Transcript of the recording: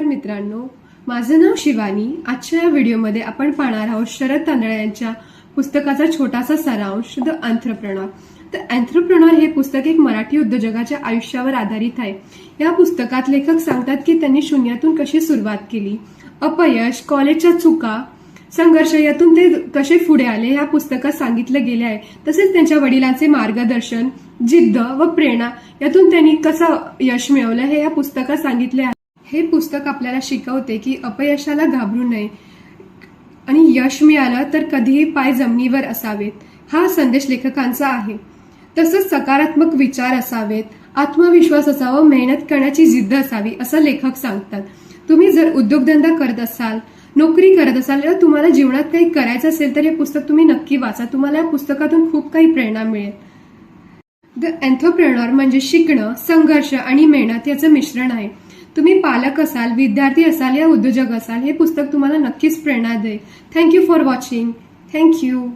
मित्रांनो. माझं नाव शिवानी. आजच्या या व्हिडिओमध्ये आपण पाहणार आहोत शरद तांदळे यांच्या पुस्तकाचा छोटासा सारांश द अँथ्रप्रनॉर तर अँथ्रप्रनॉर हे पुस्तक एक मराठी उद्योजकाच्या आयुष्यावर आधारित आहे. या पुस्तकात लेखक सांगतात की त्यांनी शून्यातून कशी सुरुवात केली? अपयश कॉलेजच्या चुका संघर्ष यातून ते कसे पुढे आले? या पुस्तकात सांगितलं गेले आहे. तसेच त्यांच्या वडिलांचे मार्गदर्शन जिद्द व प्रेरणा यातून त्यांनी कसं यश मिळवलं हे या पुस्तकात सांगितले आहे. हे पुस्तक आपल्याला शिकवते की अपयशाला घाबरू नये. आणि यश मिळालं तर कधीही पाय जमिनीवर असावेत. हा संदेश लेखकांचा आहे. तसंच सकारात्मक विचार असावेत. आत्मविश्वास असावा मेहनत करण्याची जिद्द असावी असं लेखक सांगतात. तुम्ही जर उद्योगधंदा करत असाल नोकरी करत असाल किंवा तुम्हाला जीवनात काही करायचं असेल तर हे पुस्तक तुम्ही नक्की वाचा. तुम्हाला या पुस्तकातून खूप काही प्रेरणा मिळेल. द अँथोप्रेनॉर म्हणजे शिकणं संघर्ष आणि मेहनत याचं मिश्रण आहे. तुम्ही पालक असाल विद्यार्थी असाल या उद्योजक असाल हे पुस्तक तुम्हाला नक्कीच प्रेरणा देईल. Thank you for watching thank you